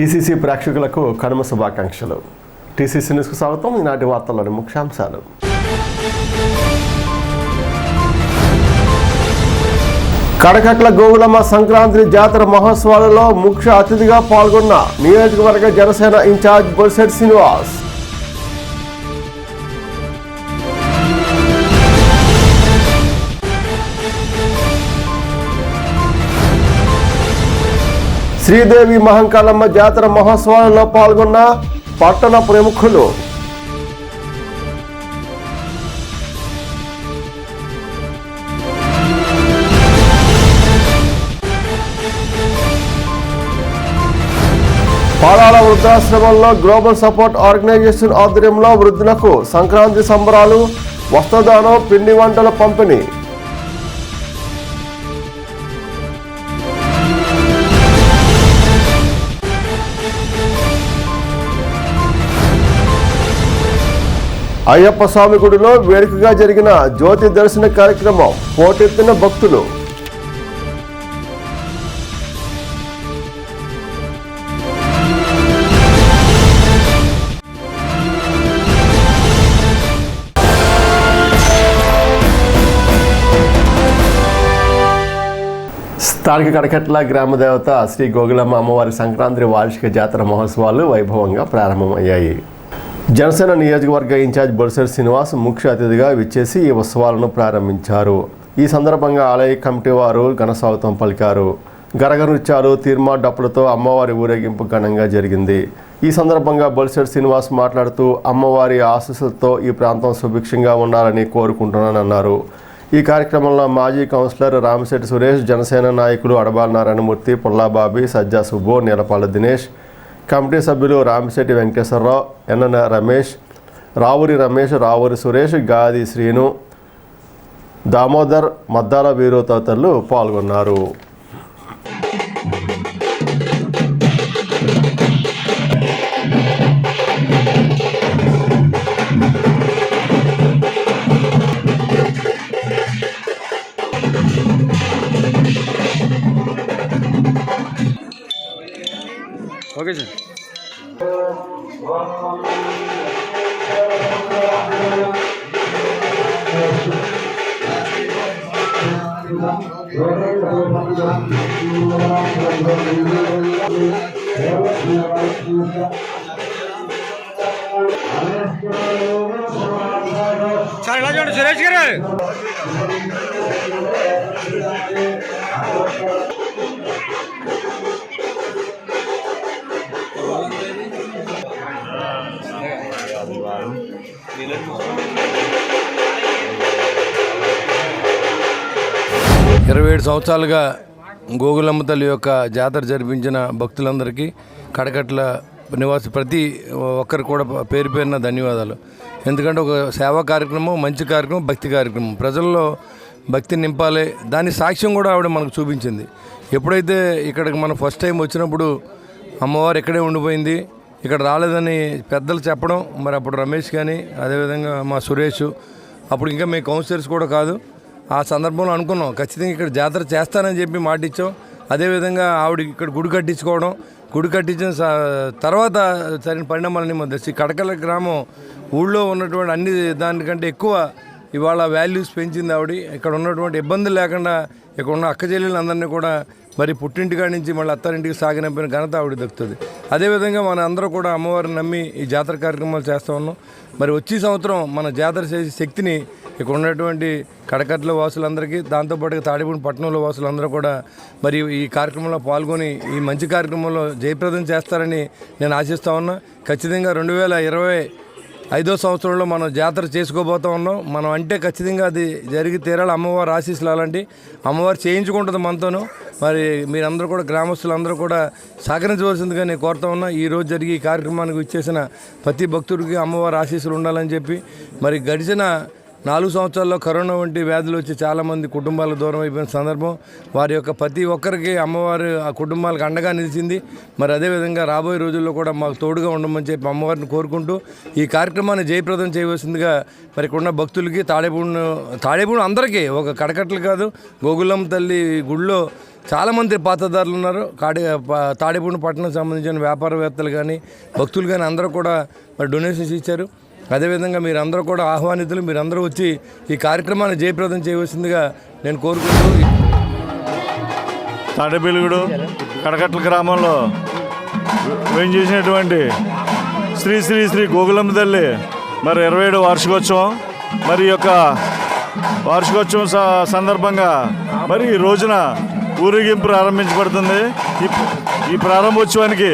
TCC ప్రేక్షకులకు కనుమ శుభాకాంక్షలు. TCC న్యూస్కు స్వాగతం. ఈనాటి వార్తల్లోని ముఖ్యాంశాలు. కడకట్ల గోగులమ్మ సంక్రాంతి జాతర మహోత్సవాలలో ముఖ్య అతిథిగా పాల్గొన్న నియోజకవర్గ జనసేన ఇన్ఛార్జ్ బొల్సెట్ శ్రీనివాస్. శ్రీదేవి మహంకాళమ్మ జాతర మహోత్సవాలలో పాల్గొన్న పట్టణ ప్రముఖులు. పాలాల వృద్ధాశ్రమంలో గ్లోబల్ సపోర్ట్ ఆర్గనైజేషన్ ఆధ్వర్యంలో వృద్ధులకు సంక్రాంతి సంబరాలు వస్త్రదానం పిండి వంటల పంపిణీ. అయ్యప్ప స్వామి గుడిలో వేడుకగా జరిగిన జ్యోతి దర్శన కార్యక్రమం పోటెత్తిన భక్తులు. స్థానిక కడకట్ల గ్రామదేవత శ్రీ గోగులమ్మ అమ్మవారి సంక్రాంతి వార్షిక జాతర మహోత్సవాలు వైభవంగా ప్రారంభమయ్యాయి. జనసేన నియోజకవర్గ ఇన్ఛార్జ్ బొల్సర్ శ్రీనివాస్ ముఖ్య అతిథిగా విచ్చేసి ఈ ఉత్సవాలను ప్రారంభించారు. ఈ సందర్భంగా ఆలయ కమిటీ వారు ఘనస్వాగతం పలికారు. గరగ నృత్యాలు తీర్మా డప్పులతో అమ్మవారి ఊరేగింపు ఘనంగా జరిగింది. ఈ సందర్భంగా బొలిసెడ్ శ్రీనివాస్ మాట్లాడుతూ అమ్మవారి ఆశీస్సులతో ఈ ప్రాంతం సుభిక్షంగా ఉండాలని కోరుకుంటున్నానన్నారు ఈ కార్యక్రమంలో మాజీ కౌన్సిలర్ రామశెట్టి సురేష్ జనసేన నాయకులు అడబాల నారాయణమూర్తి పుల్లాబాబి సజ్జా సుబ్బు నీలపాల దినేష్ కమిటీ సభ్యులు రామశెట్టి వెంకటేశ్వరరావు ఎన్ఎన్ రమేష్ రావురి రమేష్ రావురి సురేష్ గాది శ్రీను దామోదర్ మద్దాల వీరు తదితరులు పాల్గొన్నారు. ఓకే సార్ సార్ ఇలా చూడండి సురేష్ గారు ఇరవై ఏడు సంవత్సరాలుగా గోగులమ్మ తల్లి యొక్క జాతర జరిపించిన భక్తులందరికీ కడకట్ల నివాసి ప్రతి ఒక్కరు కూడా పేరు పేరున ధన్యవాదాలు. ఎందుకంటే ఒక సేవా కార్యక్రమం మంచి కార్యక్రమం భక్తి కార్యక్రమం. ప్రజల్లో భక్తి నింపాలి. దాని సాక్ష్యం కూడా ఆవిడ మనకు చూపించింది. ఎప్పుడైతే ఇక్కడికి మనం ఫస్ట్ టైం వచ్చినప్పుడు అమ్మవారు ఇక్కడే ఉండిపోయింది ఇక్కడ రాలేదని పెద్దలు చెప్పడం మరి అప్పుడు రమేష్ కానీ అదేవిధంగా మా సురేష్ అప్పుడు ఇంకా మేము కౌన్సిలర్స్ కూడా కాదు. ఆ సందర్భంలో అనుకున్నాం ఖచ్చితంగా ఇక్కడ జాతర చేస్తానని చెప్పి మాట ఇచ్చాం. అదేవిధంగా ఆవిడ ఇక్కడ గుడి కట్టించుకోవడం గుడి కట్టించిన తర్వాత సరైన పరిణామాలని మన కడకల గ్రామం ఊళ్ళో ఉన్నటువంటి అన్ని దానికంటే ఎక్కువ ఇవాళ వాల్యూస్ పెంచింది ఆవిడ. ఇక్కడ ఉన్నటువంటి ఇబ్బందులు లేకుండా ఇక్కడ ఉన్న అక్క చెల్లెలందరినీ కూడా మరి పుట్టింటికాడి నుంచి మళ్ళీ అత్తారింటికి సాగినంపిన ఘనత ఆవిడ దక్కుతుంది. అదేవిధంగా మన అందరూ కూడా అమ్మవారిని నమ్మి ఈ జాతర కార్యక్రమాలు చేస్తూ ఉన్నాం. మరి వచ్చే సంవత్సరం మన జాతర చేసే శక్తిని ఇక్కడ ఉన్నటువంటి కడకట్ల వాసులందరికీ దాంతోపాటుగా తాడిపూడి పట్టణంలో వాసులందరూ కూడా మరి ఈ కార్యక్రమంలో పాల్గొని ఈ మంచి కార్యక్రమంలో జయప్రదం చేస్తారని నేను ఆశిస్తా ఉన్నా. ఖచ్చితంగా రెండు వేల ఇరవై ఐదో సంవత్సరంలో మనం జాతర చేసుకోబోతా ఉన్నాం. మనం అంటే ఖచ్చితంగా అది జరిగి తీరాలి. అమ్మవారు ఆశీస్సులు అలాంటి అమ్మవారు చేయించుకుంటుంది మనతోనూ. మరి మీరందరూ కూడా గ్రామస్తులందరూ కూడా సహకరించవలసిందిగా నేను కోరుతా ఉన్నా. ఈరోజు జరిగే ఈ కార్యక్రమానికి ఇచ్చేసిన ప్రతి భక్తుడికి అమ్మవారి ఆశీస్సులు ఉండాలని చెప్పి. మరి గడిచిన నాలుగు సంవత్సరాల్లో కరోనా వంటి వ్యాధులు వచ్చి చాలామంది కుటుంబాలు దూరం అయిపోయిన సందర్భం వారి యొక్క ప్రతి ఒక్కరికి అమ్మవారు ఆ కుటుంబాలకు అండగా నిలిచింది. మరి అదేవిధంగా రాబోయే రోజుల్లో కూడా మాకు తోడుగా ఉండమని చెప్పి అమ్మవారిని కోరుకుంటూ ఈ కార్యక్రమాన్ని జయప్రదం చేయవలసిందిగా మరి ఇక్కడ ఉన్న భక్తులకి తాడేపూడిను తాడేపూడి అందరికీ ఒక కడకట్లు కాదు గోగులం తల్లి గుడిలో చాలామంది పాతదారులు ఉన్నారు. కాడి తాడేపూడి పట్టణం సంబంధించిన వ్యాపారవేత్తలు కానీ భక్తులు కానీ అందరూ కూడా మరి డొనేషన్స్ ఇచ్చారు. అదేవిధంగా మీరందరూ కూడా ఆహ్వానితులు మీరందరూ వచ్చి ఈ కార్యక్రమాన్ని జయప్రదం చేయవలసిందిగా నేను కోరుకుంటూ తాడేపల్లిగూడు కడకట్ల గ్రామంలో మేము చేసినటువంటి శ్రీ శ్రీ శ్రీ గోగులమ్మ తల్లి మరి ఇరవై ఏడు వార్షికోత్సవం మరి యొక్క వార్షికోత్సవం స- సందర్భంగా మరి ఈ రోజున ఊరేగింపు ప్రారంభించబడుతుంది. ఈ ఈ ప్రారంభోత్సవానికి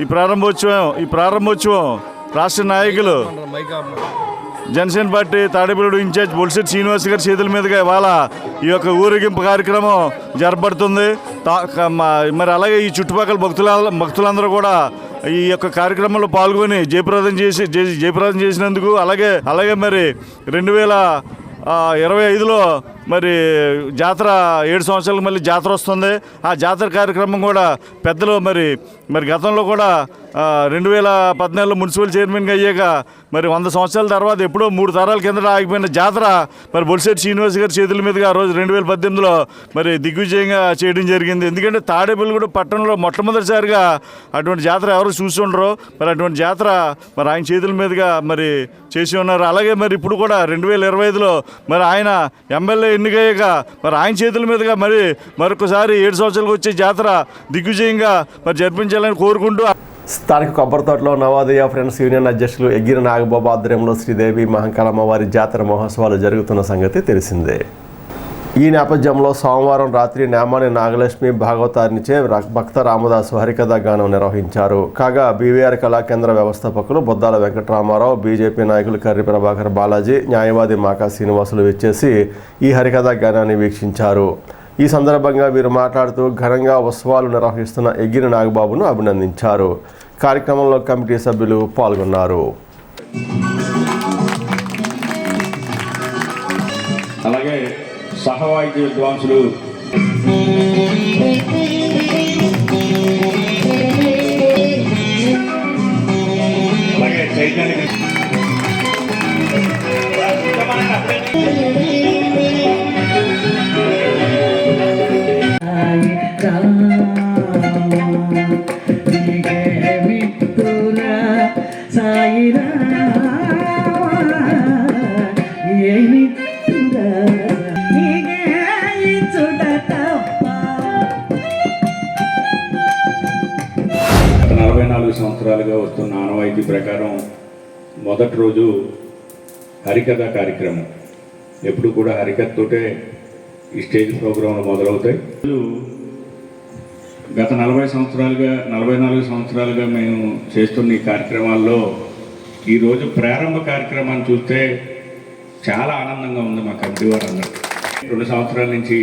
ఈ ప్రారంభోత్సవం ఈ ప్రారంభోత్సవం రాష్ట్ర నాయకులు. జనసేన పార్టీ తాడేపల్లి ఇన్ఛార్జ్ బొలిసెట్ శ్రీనివాస్ గారి చేతుల మీదుగా ఇవాళ ఈ యొక్క ఊరేగింపు కార్యక్రమం జరపడుతుంది మరి అలాగే ఈ చుట్టుపక్కల భక్తుల భక్తులందరూ కూడా ఈ యొక్క కార్యక్రమంలో పాల్గొని జయప్రదం చేసి జయప్రదం చేసినందుకు అలాగే అలాగే మరి రెండు వేల ఇరవై ఐదులో మరి జాతర ఏడు సంవత్సరాలకు మళ్ళీ జాతర వస్తుంది. ఆ జాతర కార్యక్రమం కూడా పెద్దలు మరి మరి గతంలో కూడా రెండు వేల పద్నాలుగులో మున్సిపల్ చైర్మన్గా అయ్యాక మరి వంద సంవత్సరాల తర్వాత ఎప్పుడో మూడు తరాల కింద ఆగిపోయిన జాతర మరి బొలిశెట్టి శ్రీనివాస్ గారి చేతుల మీదుగా ఆ రోజు రెండు వేల పద్దెనిమిదిలో మరి దిగ్విజయంగా చేయడం జరిగింది. ఎందుకంటే తాడేపల్లిగూడ పట్టణంలో మొట్టమొదటిసారిగా అటువంటి జాతర ఎవరు చూసి ఉండరు మరి అటువంటి జాతర మరి ఆయన చేతుల మీదుగా మరి చేసి ఉన్నారు. అలాగే మరి ఇప్పుడు కూడా రెండు వేల ఇరవై ఐదులో మరి ఆయన ఎమ్మెల్యే ఎన్నికయ్యాక మరి ఆయన చేతుల మీదుగా మరి మరొకసారి ఏడు సంవత్సరాలకు వచ్చే జాతర దిగ్విజయంగా మరి జరిపించాలని కోరుకుంటూ స్థానిక కొబ్బరితోటలో నవోదయ ఫ్రెండ్స్ యూనియన్ అధ్యక్షులు ఎగ్గిరి నాగబాబు ఆధ్వర్యంలో శ్రీదేవి మహంకాళమ్మ వారి జాతర మహోత్సవాలు జరుగుతున్న సంగతి తెలిసిందే. ఈ నేపథ్యంలో సోమవారం రాత్రి నేమాని నాగలక్ష్మి భాగవతారినిచే ర- భక్త రామదాసు హరికథ గానం నిర్వహించారు. కాగా బీవీఆర్ కళాకేంద్ర వ్యవస్థాపకులు బొద్దాల వెంకటరామారావు బీజేపీ నాయకులు కర్రి ప్రభాకర్ బాలాజీ న్యాయవాది మాకా శ్రీనివాసులు వచ్చేసి ఈ హరికథ గానాన్ని వీక్షించారు. ఈ సందర్భంగా వీరు మాట్లాడుతూ ఘనంగా ఉత్సవాలు నిర్వహిస్తున్న ఎగ్గిరి నాగబాబును అభినందించారు. కార్యక్రమంలో కమిటీ సభ్యులు పాల్గొన్నారు. సహవాయిద్య విద్వాంసులు ఆనవాయితీ ప్రకారం మొదటి రోజు హరికథ కార్యక్రమం. ఎప్పుడు కూడా హరికథతోటే ఈ స్టేజ్ ప్రోగ్రాంలు మొదలవుతాయి. గత నలభై సంవత్సరాలుగా నలభై నాలుగు సంవత్సరాలుగా మేము చేస్తున్న ఈ కార్యక్రమాల్లో ఈరోజు ప్రారంభ కార్యక్రమాన్ని చూస్తే చాలా ఆనందంగా ఉంది మా కమిటీ వారందరూ. రెండు సంవత్సరాల నుంచి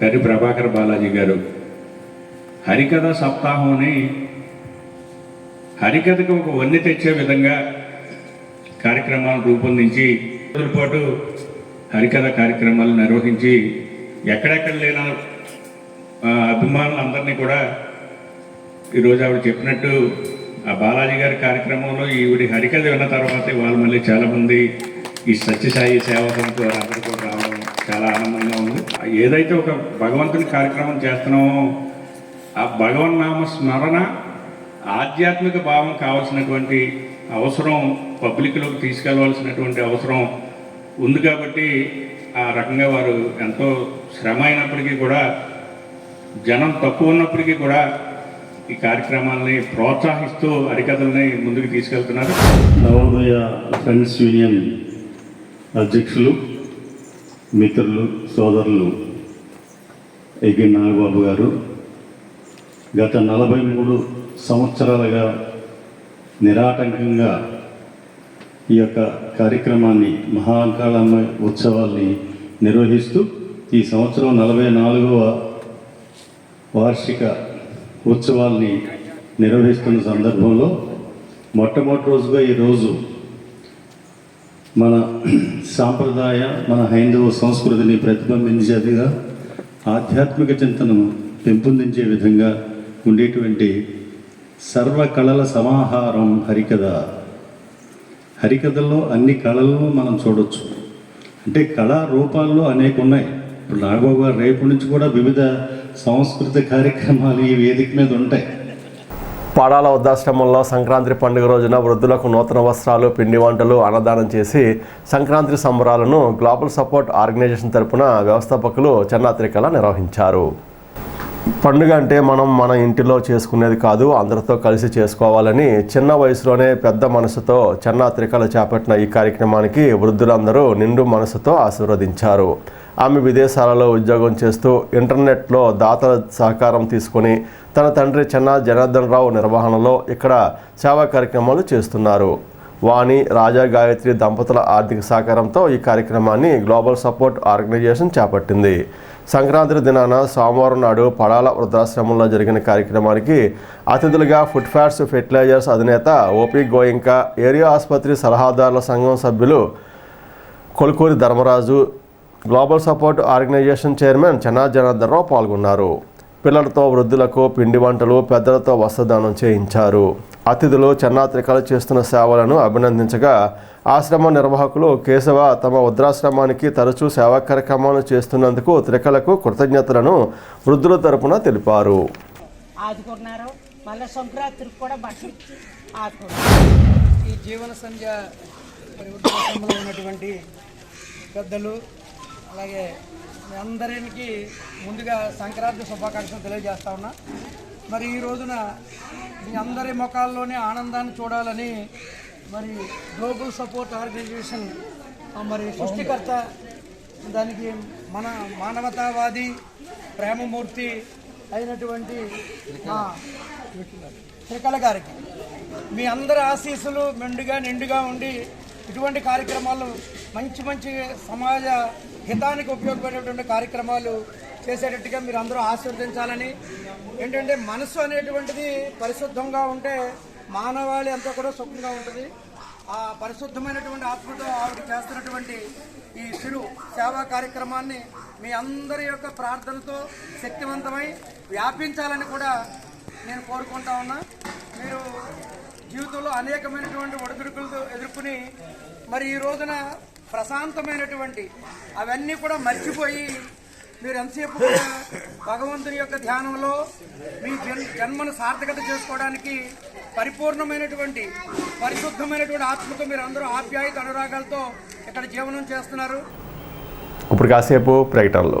కర్రి ప్రభాకర్ బాలాజీ గారు హరికథ సప్తాహం అని హరికథకు ఒక వన్నె తెచ్చే విధంగా కార్యక్రమాలను రూపొందించి రోజుల పాటు హరికథ కార్యక్రమాలు నిర్వహించి ఎక్కడెక్కడ లేని అభిమానులందరినీ కూడా ఈరోజు ఆవిడ చెప్పినట్టు ఆ బాలాజీ గారి కార్యక్రమంలో ఈవిడి హరికథ విన్న తర్వాత వాళ్ళు మళ్ళీ చాలామంది ఈ సత్యసాయి సేవా సమితి వారందరూ కూడా రావడం చాలా ఆనందంగా ఉంది. ఏదైతే ఒక భగవంతుని కార్యక్రమం చేస్తున్నామో ఆ భగవన్నామ స్మరణ ఆధ్యాత్మిక భావం కావాల్సినటువంటి అవసరం పబ్లిక్లోకి తీసుకెళ్ళవలసినటువంటి అవసరం ఉంది కాబట్టి ఆ రకంగా వారు ఎంతో శ్రమ అయినప్పటికీ కూడా జనం తక్కువ ఉన్నప్పటికీ కూడా ఈ కార్యక్రమాలని ప్రోత్సహిస్తూ హరికథల్ని ముందుకు తీసుకెళ్తున్నారు. నవోదయ ఫ్రెండ్స్ యూనియన్ అధ్యక్షులు మిత్రులు సోదరులు ఎగ్గి నాగబాబు గారు గత నలభై మూడు సంవత్సరాలుగా నిరాటంకంగా ఈ యొక్క కార్యక్రమాన్ని మహాకాళమ్మ ఉత్సవాల్ని నిర్వహిస్తూ ఈ సంవత్సరం నలభై నాలుగవ వార్షిక ఉత్సవాల్ని నిర్వహిస్తున్న సందర్భంలో మొట్టమొదటి రోజుగా ఈరోజు మన సాంప్రదాయ మన హైందవ సంస్కృతిని ప్రతిబింబించేదిగా ఆధ్యాత్మిక చింతనను పెంపొందించే విధంగా ఉండేటువంటి సర్వ కళల సమాహారం హరికథ. హరికథల్లో అన్ని కళలను మనం చూడొచ్చు. అంటే కళా రూపాల్లో అనేక ఉన్నాయి ఇప్పుడు నాగబాబు గారు రేపు నుంచి కూడా వివిధ సాంస్కృతిక కార్యక్రమాలు ఈ వేదిక మీద ఉంటాయి. పాడాల వృద్ధాశ్రమంలో సంక్రాంతి పండుగ రోజున వృద్ధులకు నూతన వస్త్రాలు పిండి వంటలు అన్నదానం చేసి సంక్రాంతి సంబరాలను గ్లోబల్ సపోర్ట్ ఆర్గనైజేషన్ తరపున వ్యవస్థాపకులు చెన్నాత్రికల నిర్వహించారు. పండుగ అంటే మనం మన ఇంటిలో చేసుకునేది కాదు అందరితో కలిసి చేసుకోవాలని చిన్న వయసులోనే పెద్ద మనసుతో చెన్నాత్రికలు చేపట్టిన ఈ కార్యక్రమానికి వృద్ధులందరూ నిండు మనసుతో ఆశీర్వదించారు. ఆమె విదేశాలలో ఉద్యోగం చేస్తూ ఇంటర్నెట్లో దాతల సహకారం తీసుకొని తన తండ్రి చిన్న జనార్దన్ రావు నిర్వహణలో ఇక్కడ సేవా కార్యక్రమాలు చేస్తున్నారు. వాణి రాజా గాయత్రి దంపతుల ఆర్థిక సహకారంతో ఈ కార్యక్రమాన్ని గ్లోబల్ సపోర్ట్ ఆర్గనైజేషన్ చేపట్టింది. సంక్రాంతి దినాన సోమవారం నాడు పడాల వృద్ధాశ్రమంలో జరిగిన కార్యక్రమానికి అతిథులుగా ఫుడ్ ఫ్యాట్స్ ఫెర్టిలైజర్స్ అధినేత ఓపీ గోయింకా ఏరియా ఆసుపత్రి సలహాదారుల సంఘం సభ్యులు Kolukuri Dharmaraju global support organisation chairman Chenna Janardhan Rao పాల్గొన్నారు. పిల్లలతో వృద్ధులకు పిండి వంటలు పెద్దలతో వస్త్రదానం చేయించారు. అతిథులు చెన్నా త్రికలు చేస్తున్న సేవలను అభినందించగా ఆశ్రమ నిర్వాహకులు కేశవ తమ వృద్ధాశ్రమానికి తరచూ సేవా కార్యక్రమాలు చేస్తున్నందుకు త్రికలకు కృతజ్ఞతలను వృద్ధుల తరపున తెలిపారు. ఆదుకున్నారు మళ్ళీ సంక్రాంతికి కూడా బట్టలు ఇచ్చి ఆదుకున్నారు ఈ జీవన సంధ్య ఉన్నటువంటి పెద్దలు అలాగే మీ అందరికి ముందుగా సంక్రాంతి శుభాకాంక్షలు తెలియజేస్తా ఉన్నా. మరి ఈ రోజున మీ అందరి ముఖాల్లోనే ఆనందాన్ని చూడాలని మరి గ్లోబల్ సపోర్ట్ ఆర్గనైజేషన్ మరి సృష్టికర్త దానికి మన మానవతావాది ప్రేమమూర్తి అయినటువంటి త్రికల గారికి మీ అందరి ఆశీస్సులు మెండుగా నిండుగా ఉండి ఇటువంటి కార్యక్రమాలు మంచి మంచి సమాజ హితానికి ఉపయోగపడేటువంటి కార్యక్రమాలు చేసేటట్టుగా మీరు అందరూ ఆశీర్వదించాలని. ఏంటంటే మనసు అనేటువంటిది పరిశుద్ధంగా ఉంటే మానవాళి అంతా కూడా సుఖంగా ఉంటుంది. ఆ పరిశుద్ధమైనటువంటి ఆత్మతో ఆవిడ చేస్తున్నటువంటి ఈ చిరు సేవా కార్యక్రమాన్ని మీ అందరి యొక్క ప్రార్థనతో శక్తివంతమై వ్యాపించాలని కూడా నేను కోరుకుంటా ఉన్నా. మీరు జీవితంలో అనేకమైనటువంటి ఒడిదుడుకులతో ఎదుర్కొని మరి ఈ రోజున ప్రశాంతమైనటువంటి అవన్నీ కూడా మర్చిపోయి మీరు ఎంతసేపు భగవంతుని యొక్క ధ్యానంలో మీ జన్ జన్మను సార్థకత చేసుకోవడానికి పరిపూర్ణమైనటువంటి పరిశుద్ధమైనటువంటి ఆత్మతో మీరు అందరూ ఆప్యాయత అనురాగాలతో ఇక్కడ జీవనం చేస్తున్నారు. ఇప్పుడు కాసేపు ప్రకటనలు.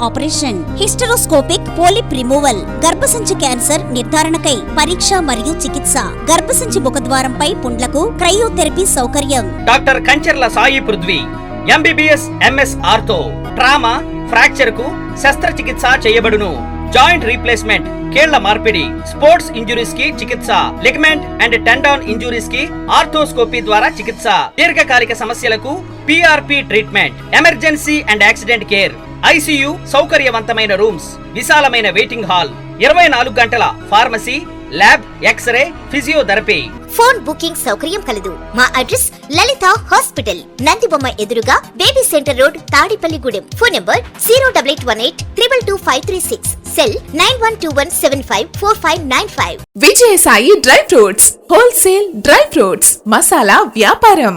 ఆపరేషన్. Hysteroscopic polyp removal. గర్భసంచి క్యాన్సర్ నిర్ధారణకై పరీక్ష మరియు చికిత్స. గర్భసంచి ముఖద్వారంపై పుండ్లకు క్రయోథెరపీ సౌకర్యం. Doctor Kancharla Sai Prithvi MBBS MS ortho. Trauma ఫ్రాక్చర్కు శస్త్రచికిత్స చేయబడును. జాయింట్ రీప్లేస్మెంట్ కేళ్ళ మార్పిడి స్పోర్ట్స్ ఇంజురీస్కి చికిత్స లిగమెంట్ అండ్ టెండాన్ ఇంజురీస్కి ఆర్థోస్కోపీ ద్వారా చికిత్స దీర్ఘకాలిక సమస్యలకు PRP treatment emergency and accident care ICU సౌకర్యవంతమైన రూమ్స్ విశాలమైన వెయిటింగ్ హాల్ ఇరవై నాలుగు గంటల pharmacy lab X ray physiotherapy phone booking సౌకర్యం కలదు. మా అడ్రస్ లలిత హాస్పిటల్ నందిబొమ్మ ఎదురుగా baby centre road Tadepalligudem. Phone number zero double eight one eight triple two five three six cell nine one two one seven five four five nine five Vijayasai dry fruits wholesale dry fruits masala వ్యాపారం.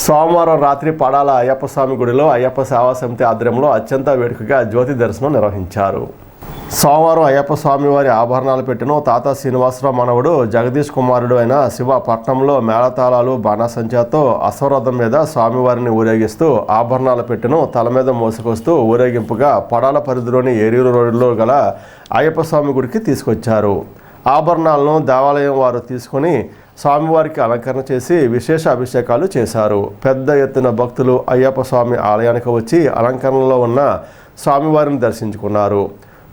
సోమవారం రాత్రి పడాల అయ్యప్ప స్వామి గుడిలో అయ్యప్ప సేవా సమితి ఆధ్వర్యంలో అత్యంత వేడుకగా జ్యోతి దర్శనం నిర్వహించారు. సోమవారం అయ్యప్ప స్వామి వారి ఆభరణాలు పెట్టిన తాత శ్రీనివాసరావు మనవడు జగదీష్ కుమారుడు అయిన శివ పట్నంలో మేళతాళాలు బాణాసంచాతో అశ్వరథం మీద స్వామివారిని ఊరేగిస్తూ ఆభరణాలు పెట్టిన తల మీద మోసుకొస్తూ ఊరేగింపుగా పడాల పరిధిలోని ఏరియూరు రోడ్డులో గల అయ్యప్ప స్వామి గుడికి తీసుకొచ్చారు. ఆభరణాలను దేవాలయం వారు తీసుకొని స్వామివారికి అలంకరణ చేసి విశేష అభిషేకాలు చేశారు. పెద్ద ఎత్తున భక్తులు అయ్యప్ప స్వామి ఆలయానికి వచ్చి అలంకరణలో ఉన్న స్వామివారిని దర్శించుకున్నారు.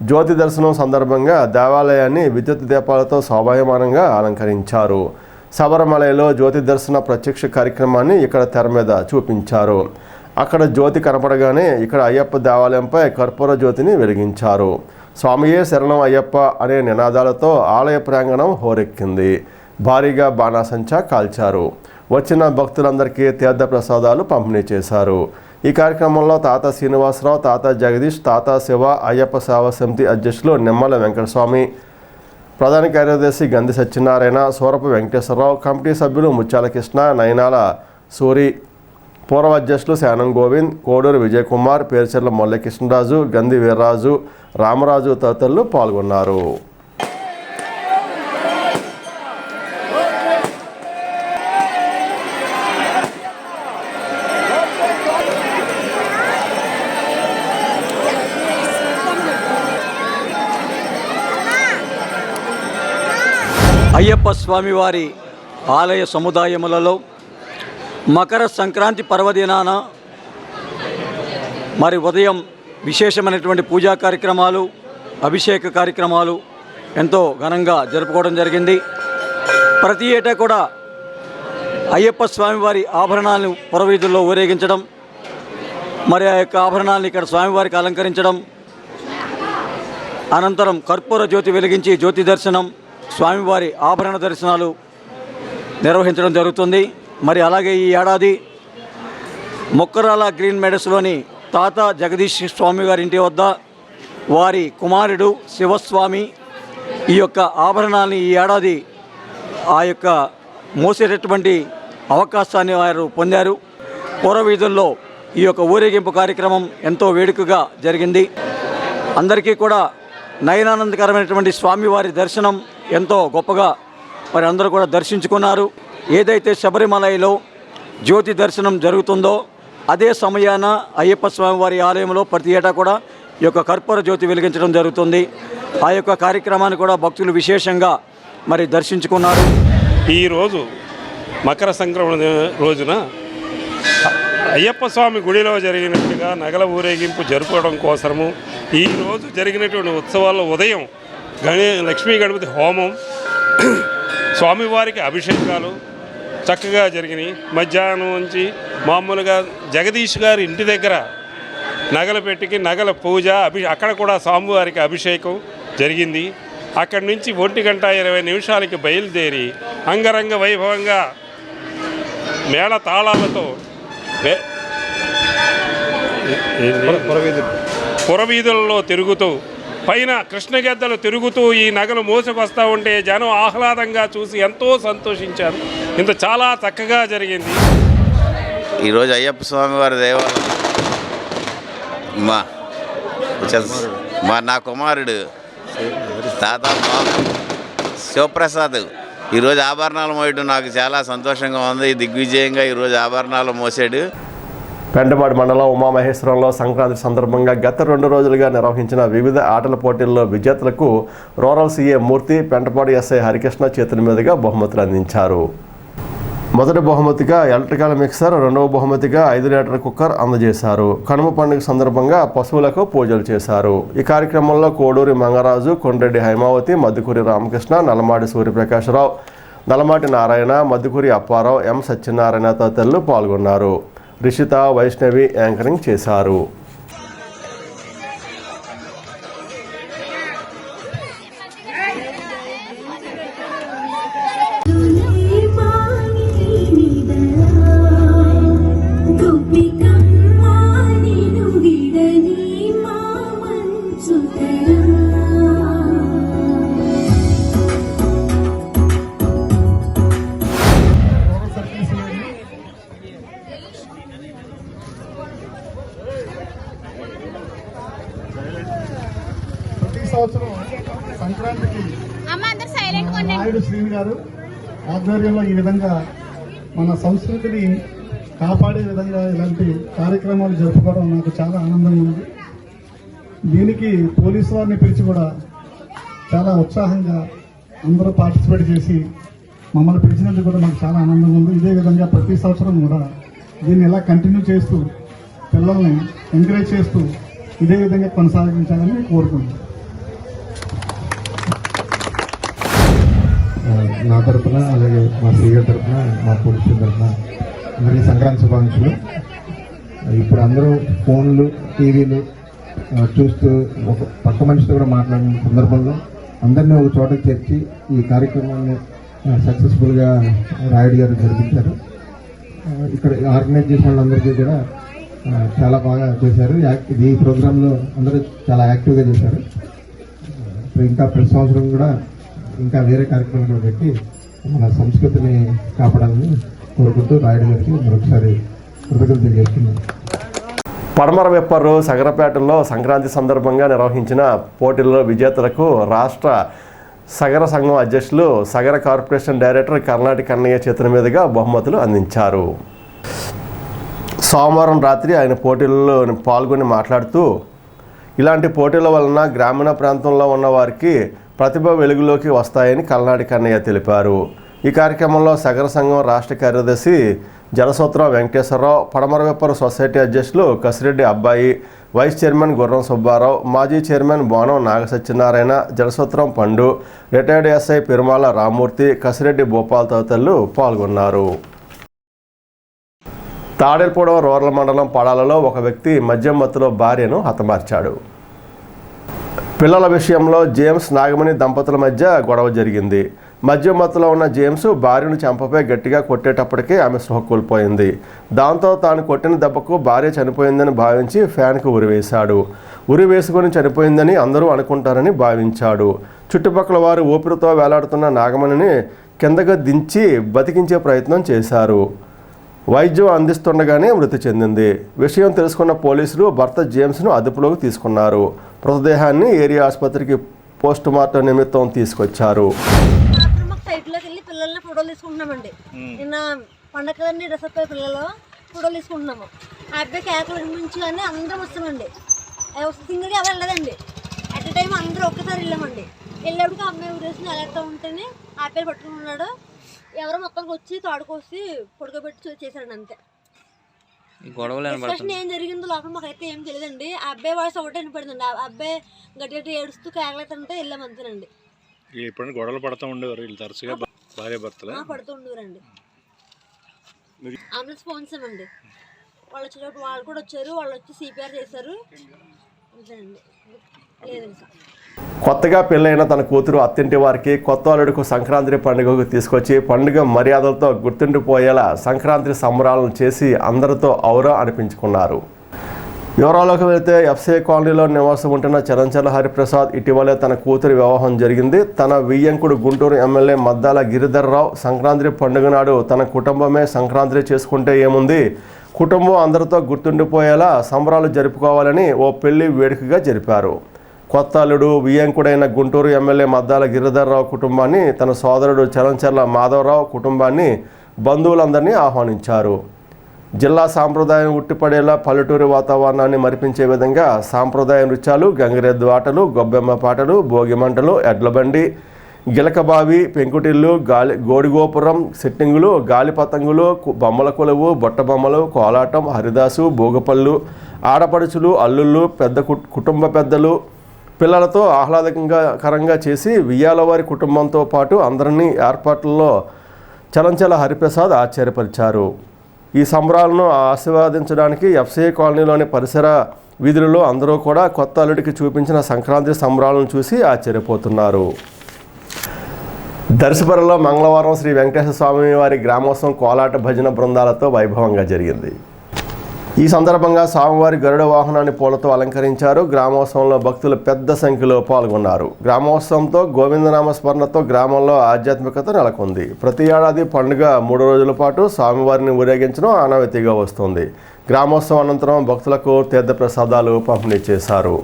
జ్యోతి దర్శనం సందర్భంగా దేవాలయాన్ని విద్యుత్ దీపాలతో శోభాయమానంగా అలంకరించారు. శబరిమలలో జ్యోతి దర్శన ప్రత్యక్ష కార్యక్రమాన్ని ఇక్కడ తెర మీద చూపించారు. అక్కడ జ్యోతి కనపడగానే ఇక్కడ అయ్యప్ప దేవాలయంపై కర్పూర జ్యోతిని వెలిగించారు. స్వామియే శరణం అయ్యప్ప అనే నినాదాలతో ఆలయ ప్రాంగణం హోరెక్కింది. భారీగా బాణాసంచా కాల్చారు. వచ్చిన భక్తులందరికీ తీర్థ ప్రసాదాలు పంపిణీ చేశారు. ఈ కార్యక్రమంలో తాత శ్రీనివాసరావు తాత జగదీష్ తాత శివ అయ్యప్ప సేవా సమితి అధ్యక్షులు నిమ్మల వెంకటస్వామి ప్రధాన కార్యదర్శి గంధి సత్యనారాయణ సూరపు వెంకటేశ్వరరావు కమిటీ సభ్యులు ముత్యాల కృష్ణ నయనాల సూరి పూర్వ అధ్యక్షులు శానం గోవింద్ కోడూరు విజయకుమార్ పేర్చెర్ల మల్లకృష్ణరాజు గంధి వీర్రాజు రామరాజు తదితరులు పాల్గొన్నారు. అయ్యప్ప స్వామివారి ఆలయ సముదాయములలో మకర సంక్రాంతి పర్వదినాన మరి ఉదయం విశేషమైనటువంటి పూజా కార్యక్రమాలు అభిషేక కార్యక్రమాలు ఎంతో ఘనంగా జరుపుకోవడం జరిగింది. ప్రతి ఏటా కూడా అయ్యప్ప స్వామివారి ఆభరణాలను పురవీధుల్లో ఊరేగించడం మరి ఆ యొక్క ఆభరణాలను ఇక్కడ స్వామివారికి అలంకరించడం అనంతరం కర్పూర జ్యోతి వెలిగించి జ్యోతి దర్శనం స్వామివారి ఆభరణ దర్శనాలు నిర్వహించడం జరుగుతుంది. మరి అలాగే ఈ ఏడాది మొక్కరాల గ్రీన్ మెడస్లోని తాత జగదీష్ స్వామి గారి ఇంటి వద్ద వారి కుమారుడు శివస్వామి ఈ యొక్క ఆభరణాన్ని ఈ ఏడాది ఆ యొక్క మోసేటటువంటి అవకాశాన్ని వారు పొందారు. పూర్వవీధుల్లో ఈ యొక్క ఊరేగింపు కార్యక్రమం ఎంతో వేడుకగా జరిగింది. అందరికీ కూడా నయనానందకరమైనటువంటి స్వామివారి దర్శనం ఎంతో గొప్పగా మరి అందరూ కూడా దర్శించుకున్నారు. ఏదైతే శబరిమలైలో జ్యోతి దర్శనం జరుగుతుందో అదే సమయాన అయ్యప్ప స్వామివారి ఆలయంలో ప్రతి ఏటా కూడా ఈ యొక్క కర్పూర జ్యోతి వెలిగించడం జరుగుతుంది. ఆ యొక్క కార్యక్రమాన్ని కూడా భక్తులు విశేషంగా మరి దర్శించుకున్నారు. ఈరోజు మకర సంక్రమణ రోజున అయ్యప్ప స్వామి గుడిలో జరిగినట్టుగా నగల ఊరేగింపు జరుపుకోవడం కోసము ఈరోజు జరిగినటువంటి ఉత్సవాల్లో ఉదయం గణే లక్ష్మీ గణపతి హోమం స్వామివారికి అభిషేకాలు చక్కగా జరిగినాయి మధ్యాహ్నం నుంచి మామూలుగా జగదీష్ గారి ఇంటి దగ్గర నగల పెట్టికి నగల పూజ అభి అక్కడ కూడా స్వామివారికి అభిషేకం జరిగింది అక్కడి నుంచి ఒంటి గంట ఇరవై నిమిషాలకి బయలుదేరి అంగరంగ వైభవంగా మేళ తాళాలతో? పురవీధులలో తిరుగుతూ పైన కృష్ణగెద్దలు తిరుగుతూ ఈ నగలు మోసుకొస్తూ ఉంటే జనం ఆహ్లాదంగా చూసి ఎంతో సంతోషించారు. ఇంత చాలా చక్కగా జరిగింది. ఈరోజు అయ్యప్ప స్వామి వారి దేవాలయం. మా మా నా కుమారుడు తాత శివప్రసాద్. ఈరోజు ఆభరణాలు మోయడం నాకు చాలా సంతోషంగా ఉంది. దిగ్విజయంగా ఈరోజు ఆభరణాలు మోసాడు. పెంటపాడు మండలం ఉమామహేశ్వరంలో సంక్రాంతి సందర్భంగా గత రెండు రోజులుగా నిర్వహించిన వివిధ ఆటల పోటీల్లో విజేతలకు rural CA Murthy Pentapadu SI Harikrishna చేతుల మీదుగా బహుమతులు అందించారు. మొదటి బహుమతిగా ఎలక్ట్రికల్ మిక్సర్ రెండవ బహుమతిగా ఐదు లీటర్ కుక్కర్ అందజేశారు. కనుమ పండుగ సందర్భంగా పశువులకు పూజలు చేశారు. ఈ కార్యక్రమంలో కోడూరి మంగరాజు కొండ్రెడ్డి హైమావతి మద్దుకూరి రామకృష్ణ నల్లమాడి సూర్యప్రకాశరావు నల్లమాటి నారాయణ మద్దుకూరి అప్పారావు ఎం సత్యనారాయణ తదితరులు పాల్గొన్నారు. రిషిత వైష్ణవి యాంకరింగ్ చేశారు. విధంగా మన సంస్కృతిని కాపాడే విధంగా ఇలాంటి కార్యక్రమాలు జరుపుకోవడం నాకు చాలా ఆనందంగా ఉంది. దీనికి పోలీసు వారిని పిలిచి కూడా చాలా ఉత్సాహంగా అందరూ పార్టిసిపేట్ చేసి మమ్మల్ని పిలిచినందుకు కూడా నాకు చాలా ఆనందంగా ఉంది. ఇదే విధంగా ప్రతి సంవత్సరం కూడా దీన్ని ఇలా కంటిన్యూ చేస్తూ పిల్లల్ని ఎంకరేజ్ చేస్తూ ఇదే విధంగా కొనసాగించాలని కోరుకుంటున్నాను. నా తరపున అలాగే మా శ్రీగారి తరపున మా పోలీసుల తరఫున అందరికీ సంక్రాంతి శుభాకాంక్షలు. ఇప్పుడు అందరూ ఫోన్లు టీవీలు చూస్తూ ఒక పక్క మనిషితో కూడా మాట్లాడిన సందర్భంలో అందరినీ ఒక చోట చేర్చి ఈ కార్యక్రమాన్ని సక్సెస్ఫుల్గా రాయుడు గారు జరిపించారు. ఇక్కడ ఆర్గనైజ్ చేసిన వాళ్ళందరికీ కూడా చాలా బాగా చేశారు. యాక్- ఈ ప్రోగ్రాంలో అందరూ చాలా యాక్టివ్గా చేశారు. ఇంకా ప్రతి సంవత్సరం కూడా ఇంకా వేరే కార్యక్రమాలు పెట్టి మన సంస్కృతిని కాపాడాలని కోరుకుంటూ రాయుడు గారికి మరొకసారి కృతజ్ఞతలు తెలియజేస్తున్నాను. పడమర వెప్పరు సగరపేటలో సంక్రాంతి సందర్భంగా నిర్వహించిన పోటీల్లో విజేతలకు రాష్ట్ర సగర సంఘం అధ్యక్షులు సగర కార్పొరేషన్ డైరెక్టర్ కర్ణాటక అన్నయ్య చేతుల మీదుగా బహుమతులు అందించారు. సోమవారం రాత్రి ఆయన పోటీల్లో పాల్గొని మాట్లాడుతూ ఇలాంటి పోటీల వలన గ్రామీణ ప్రాంతంలో ఉన్న వారికి ప్రతిభ వెలుగులోకి వస్తాయని కల్నాటి కన్నయ్య తెలిపారు. ఈ కార్యక్రమంలో సగర సంఘం రాష్ట్ర కార్యదర్శి జలసూత్రం వెంకటేశ్వరరావు పడమరవెప్పర సొసైటీ అధ్యక్షులు కసిరెడ్డి అబ్బాయి వైస్ చైర్మన్ గుర్రం సుబ్బారావు మాజీ చైర్మన్ బోనం నాగసత్యనారాయణ జలసూత్రం పండు రిటైర్డ్ ఎస్ఐ పెరుమాల రామూర్తి కసిరెడ్డి భూపాల్ తదితరులు పాల్గొన్నారు. తాడేపూడవ రూరల్ మండలం పడాలలో ఒక వ్యక్తి మద్యం మత్తులో భార్యను హతమార్చాడు. పిల్లల విషయంలో జేమ్స్ నాగమణి దంపతుల మధ్య గొడవ జరిగింది. మద్యం మత్తులో ఉన్న జేమ్స్ భార్యను చెంపపై గట్టిగా కొట్టేటప్పటికే ఆమె స్పృహ కోల్పోయింది. దాంతో తాను కొట్టిన దెబ్బకు భార్య చనిపోయిందని భావించి ఫ్యాన్కు ఉరివేశాడు ఉరి వేసుకొని చనిపోయిందని అందరూ అనుకుంటారని భావించాడు. చుట్టుపక్కల వారు ఊపిరితో వేలాడుతున్న నాగమణిని కిందకు దించి బతికించే ప్రయత్నం చేశారు. వైద్యం అందిస్తుండగానే మృతి చెందింది. విషయం తెలుసుకున్న పోలీసులు భర్త జేమ్స్ను అదుపులోకి తీసుకున్నారు. మృతదేహాన్ని ఏరియా ఆసుపత్రికి పోస్టుమార్టం నిమిత్తం తీసుకొచ్చారు. సైట్లోకి వెళ్ళి పిల్లల్ని ఫోటోలు తీసుకుంటున్నామండి. నిన్న పండగలన్నీ డ్రెస్ అప్ అయ్యే పిల్లలు ఫోటోలు తీసుకుంటున్నాము. ఆ అబ్బాయి కేకల నుంచి కానీ అందరం వస్తామండి. సింగిల్గా ఎవరు వెళ్ళదండి. అట్ ఎ టైం అందరూ ఒక్కసారి వెళ్ళామండి. వెళ్ళేప్పటికి ఆ అమ్మాయి ఉరేసిన అలర్ట్గా ఉంటేనే ఆ అబ్బాయి పట్టుకుని ఉన్నాడు. ఎవరో మొత్తానికి వచ్చి తాడుకొచ్చి పొడుకోబెట్టి చూ- చేశారండి అంతే. డిస్కషన్ ఏం జరిగిందో లోపల మాకైతే ఏం తెలియదండి. ఆ అబ్బాయి వాయిస్ ఒకటే వినపడిందండి. ఆ అబ్బాయి గట్టి గట్టి ఏడుస్తూ కేకలేదంటే వెళ్ళాం అంతేనండి. ఎప్పుడైనా గొడవలు పడుతూ ఉండేవారు. వీళ్ళు తరచుగా భార్య భర్తలు. ఆ, పడుతూ ఉండేవారండి. అంబులెన్స్ ఫోన్ చేసామండి వాళ్ళు వచ్చేటప్పుడు వాళ్ళు కూడా వచ్చారు. వాళ్ళు వచ్చి సిపిఆర్ చేశారు. అంతేనండి. లేదండి కొత్తగా పెళ్ళైన తన కూతురు అత్తింటి వారికి కొత్త అల్లుడికి సంక్రాంతి పండుగకు తీసుకొచ్చి పండుగ మర్యాదలతో గుర్తుండిపోయేలా సంక్రాంతి సంబరాలను చేసి అందరితో ఔరా అనిపించుకున్నారు. వివరాల్లోకి వెళితే ఎఫ్సీఐ కాలనీలో నివాసం ఉంటున్న చరంచల హరిప్రసాద్ ఇటీవలే తన కూతురి వివాహం జరిగింది. తన వియ్యంకుడు గుంటూరు ఎమ్మెల్యే మద్దాల గిరిధర్రావు సంక్రాంతి పండుగ నాడు తన కుటుంబమే సంక్రాంతి చేసుకుంటే ఏముంది? కుటుంబం అందరితో గుర్తుండిపోయేలా సంబరాలు జరుపుకోవాలని ఓ పెళ్ళి వేడుకగా జరిపారు. కొత్త అల్లుడు వియంకుడైన గుంటూరు ఎమ్మెల్యే మద్దాల గిరిధర్రావు కుటుంబాన్ని తన సోదరుడు చలంచర్ల మాధవరావు కుటుంబాన్ని బంధువులందరినీ ఆహ్వానించారు. జిల్లా సాంప్రదాయం ఉట్టిపడేలా పల్లెటూరి వాతావరణాన్ని మరిపించే విధంగా సాంప్రదాయ నృత్యాలు గంగిరెద్దు ఆటలు గొబ్బెమ్మ పాటలు భోగిమంటలు ఎడ్లబండి గిలకబావి పెంకుటిల్లు గాలి గోడిగోపురం సెట్టింగులు గాలి పతంగులు కు- బొమ్మల కొలువు బొట్ట బొమ్మలు కోలాటం హరిదాసు భోగపళ్ళు ఆడపడుచులు అల్లుళ్ళు పెద్ద కుటుంబ పెద్దలు పిల్లలతో ఆహ్లాదకంగా కరంగా చేసి వియ్యాలవారి కుటుంబంతో పాటు అందరినీ ఏర్పాట్లలో చలంచల హరిప్రసాద్ ఆశ్చర్యపరిచారు. ఈ సంబరాలను ఆశీర్వదించడానికి ఎఫ్సీ కాలనీలోని పరిసర వీధులలో అందరూ కూడా కొత్త అల్లుడికి చూపించిన సంక్రాంతి సంబరాలను చూసి ఆశ్చర్యపోతున్నారు. దర్శపరలో మంగళవారం శ్రీ వెంకటేశ్వర స్వామి వారి గ్రామోత్సవం కోలాట భజన బృందాలతో వైభవంగా జరిగింది. ఈ సందర్భంగా స్వామివారి గరుడ వాహనాన్ని పూలతో అలంకరించారు. గ్రామోత్సవంలో భక్తులు పెద్ద సంఖ్యలో పాల్గొన్నారు. గ్రామోత్సవంతో గోవిందనామ స్మరణతో గ్రామంలో ఆధ్యాత్మికత నెలకొంది. ప్రతి ఏడాది పండుగ మూడు రోజుల పాటు స్వామివారిని ఊరేగించడం ఆనవతిగా వస్తుంది. గ్రామోత్సవం అనంతరం భక్తులకు తీర్థప్రసాదాలు పంపిణీ చేశారు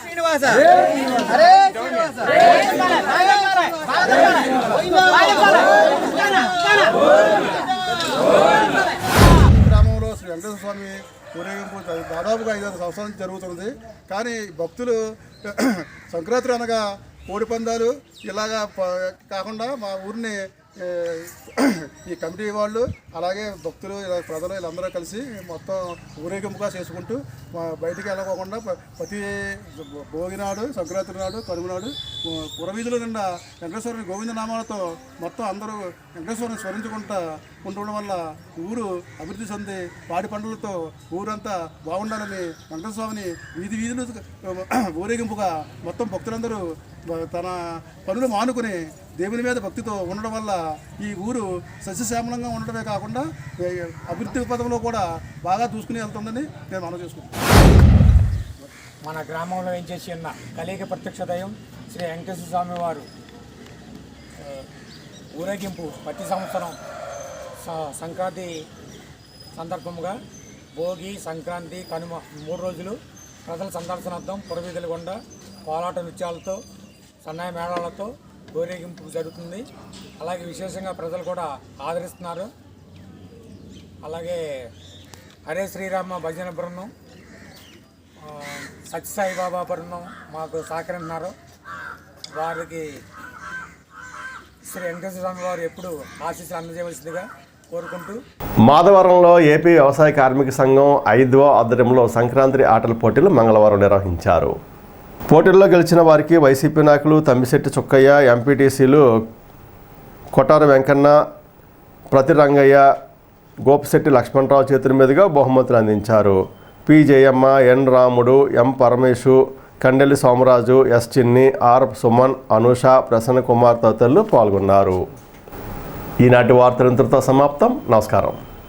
శ్రీనివాస హరే శ్రీనివాస గ్రామంలో శ్రీ వెంకటేశ్వర స్వామి ఊరేగింపు దా- దాదాపుగా ఐదారు సంవత్సరాల నుంచి జరుగుతుంది కానీ భక్తులు సంక్రాంతి అనగా కోడి పందాలు ఇలాగా కాకుండా మా ఊరిని ఈ కమిటీ వాళ్ళు అలాగే భక్తులు ఇలా ప్రజలు వీళ్ళందరూ కలిసి మొత్తం ఊరేగింపుగా చేసుకుంటూ బయటికి వెళ్ళకోకుండా ప్రతి భోగినాడు సంక్రాంతి నాడు కరువు నాడు పురవీధుల నిండా వెంకటేశ్వరుని గోవింద నామాలతో మొత్తం అందరూ వెంకటేశ్వరుని స్మరించుకుంటా ఉండడం వల్ల ఊరు అభివృద్ధి చెంది పాడి పంటలతో ఊరంతా బాగుండాలని వెంకటస్వామిని వీధి వీధులు ఊరేగింపుగా మొత్తం భక్తులందరూ తన పనులు మానుకుని దేవుని మీద భక్తితో ఉండడం వల్ల ఈ ఊరు సస్యశ్యామలంగా ఉండడమే కాకుండా అభివృద్ధి పదంలో కూడా బాగా దూసుకుని వెళ్తుందని నేను మనం చేసుకుంటాను మన గ్రామంలో ఏం చేసి ఉన్న కలిగ ప్రత్యక్ష దయం శ్రీ వెంకటేశ్వర స్వామి వారు ఊరేగింపు ప్రతి సంవత్సరం సంక్రాంతి సందర్భముగా భోగి సంక్రాంతి కనుమ మూడు రోజులు ప్రజల సందర్శనార్థం పురవీధుల గుండా కోలాట నృత్యాలతో సన్నాయి మేళాలతో ఊరేగింపు జరుగుతుంది. అలాగే విశేషంగా ప్రజలు కూడా ఆదరిస్తున్నారు. అలాగే హరే శ్రీరామ భజన బృందం సత్యసాయిబాబా బాబా బృందం మాకు సహకరిస్తున్నారు వారికి శ్రీ వెంకటేశ్వర స్వామి వారు ఎప్పుడు ఆశీస్సులు అందజేయవలసిందిగా కోరుకుంటూ. మాధవరంలో ఏపీ వ్యవసాయ కార్మిక సంఘం ఐదవ ఆధ్వర్యంలో సంక్రాంతి ఆటల పోటీలు మంగళవారం నిర్వహించారు. పోటీల్లో గెలిచిన వారికి వైసీపీ నాయకులు తమ్మిశెట్టి చుక్కయ్య ఎంపీటీసీలు కొట్టారు వెంకన్న ప్రతి రంగయ్య గోపిశెట్టి లక్ష్మణరావు చేతుల మీదుగా బహుమతులు అందించారు. P. Jayamma N. Ramudu M. Paramesu Kandelli Somaraju S. Chinni R. Suman Anusha Prasanna Kumar తదితరులు పాల్గొన్నారు. ఈనాటి వార్తలు ఇంతటితో సమాప్తం. నమస్కారం.